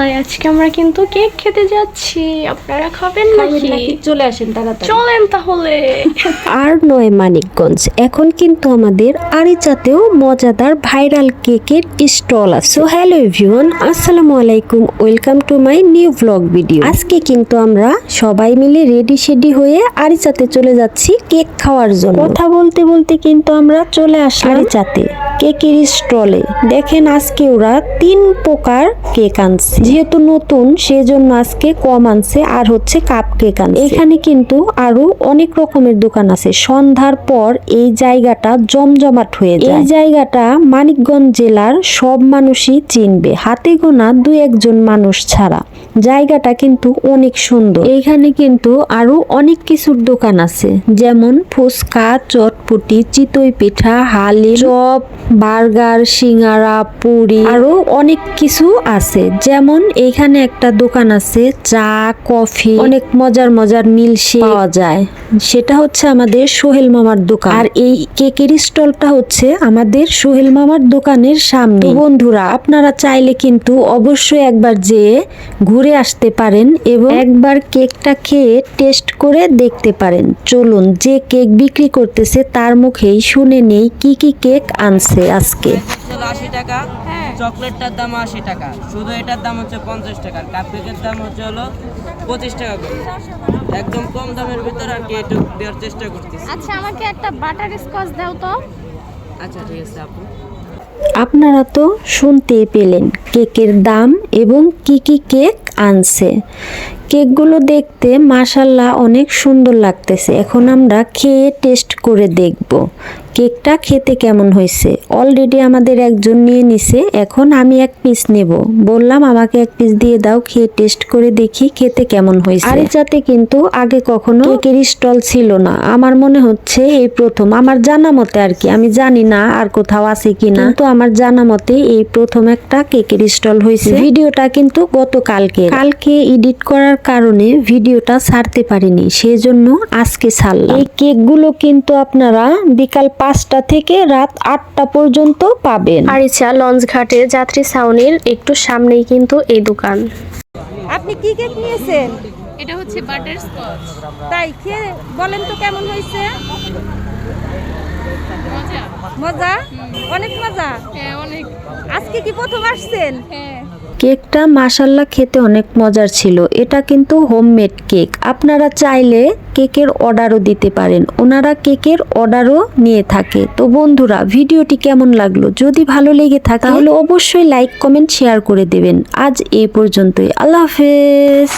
High আজকে আমরা কিন্তু কেক খেতে যাচ্ছি। আপনারা খাবেন নাকি? নাকি? চলে আসেন তাড়াতাড়ি। চলেন তাহলে। আর নয় মানিকগঞ্জ। এখন কিন্তু আমাদের আরিচাতেও মজাদার ভাইরাল কেকের স্টল আছে। সো হ্যালো এভরিওয়ান আসসালামু আলাইকুম। Welcome to my new blog video আজকে কিন্তু আমরা সবাই মিলে রেডি শেডি হয়ে আরিচাতে চলে যাচ্ছি কেক খাওয়ার জন্য। কথা বলতে বলতে কিন্তু আমরা চলে আসি আরিচাতে কেকের স্টলে। দেখেন আজকে ওরা তিন প্রকার কেক আনছে। যেহেতু নতুন, সেজন্য আজকে কম আনছে, আর হচ্ছে কাপ কেক আনছে। এখানে কিন্তু আরও অনেক রকমের দোকান আছে। সন্ধ্যার পর এই জায়গাটা জমজমাট হয়ে যায়। এই জায়গাটা মানিকগঞ্জ জেলার সব মানুষই চিনবে। হাতে গোনা দু একজন মানুষ ছাড়া। জায়গাটা কিন্তু অনেক সুন্দর। এইখানে কিন্তু আরও অনেক কিছুর দোকান আছে। যেমন ফুচকা, চটপুটি, চিতই পিঠা হালি চপ, বার্গার, সিঙ্গারা, পুরি, আরও অনেক কিছু আছে। যেমন এইখানে একটা দোকান আছে, চা, কফি, অনেক মজার মজার মিল্কশেক পাওয়া যায়। সেটা হচ্ছে আমাদের সোহেল মামার দোকান। আর এই কেকের স্টলটা হচ্ছে আমাদের সোহেল মামার দোকানের সামনে। বন্ধুরা, আপনারা চাইলে কিন্তু অবশ্যই একবার যেয়ে ঘুরে আসতে পারেন এবং একবার কেকটা খেয়ে টেস্ট করে দেখতে পারেন। চলুন যে কেক বিক্রি করতেছে তার মুখেই শুনে নেই কি কি কেক আনছে আজকে। আশি টাকা চকলেটটার দাম আশি টাকা। শুধু এটার দাম হচ্ছে পঞ্চাশ টাকা আর কাপ কেকের দাম হচ্ছে হলো পঁচিশ টাকা করে। একদম কম দামের ভিতর আর কি একটু দেওয়ার চেষ্টা করতেছি। আচ্ছা আমাকে একটা বাটার স্কচ দাও তো। আচ্ছা ঠিক আছে আপু। আপনারা তো শুনতেই পেলেন কেকের দাম এবং কি কি কেক আনছে। কেকগুলো দেখতে মাশাল্লাহ অনেক সুন্দর লাগতেছে। এখন আমরা খেয়ে টেস্ট করে দেখব। কেকটা খেতে কেমন হয়েছে? অলরেডি আমাদের একজন নিয়ে নিছে এখন আমি এক পিস নেব। বললাম আমাকে এক পিস দিয়ে দাও খেয়ে টেস্ট করে দেখি খেতে কেমন হয়েছে। আর যাতে কিন্তু আগে কখনো কেকের স্টল ছিল না। আমার মনে হচ্ছে এই প্রথম আমার জানা মতে আর কি আমি জানি না আর কোথাও আছে কিনা। তো আমার জানা মতে এই প্রথম একটা কেকের স্টল হয়েছে। ভিডিওটা কিন্তু গতকালকে। কালকে এডিট করার কারণে ভিডিওটা ছাড়তে পারিনি সেজন্য আজকে ছাড়লাম। এই কেকগুলো কিন্তু আপনারা বিকাল পাঁচটা থেকে রাত আটটা পর্যন্ত পাবেন। আরিচা লঞ্চ ঘাটে যাত্রী ছাউনির একটু সামনেই কিন্তু এই দোকান। আপনি কি কেক নিয়েছেন? এটা হচ্ছে বাটার স্কচ। তাই খেয়ে বলেন তো কেমন হয়েছে? মজা? অনেক মজা? হ্যাঁ অনেক। আজকে কি প্রথম আসছেন? হ্যাঁ। কেকটা মাসাল্লা খেতে অনেক মজার ছিল। এটা কিন্তু হোমমেড কেক। আপনারা চাইলে কেকের অর্ডারও দিতে পারেন। ওনারা কেকের অর্ডারও নিয়ে থাকে। তো বন্ধুরা ভিডিওটি কেমন লাগল? যদি ভালো লেগে থাকে তাহলে অবশ্যই লাইক কমেন্ট শেয়ার করে দেবেন। আজ এই পর্যন্তই। আল্লাহ হাফেজ।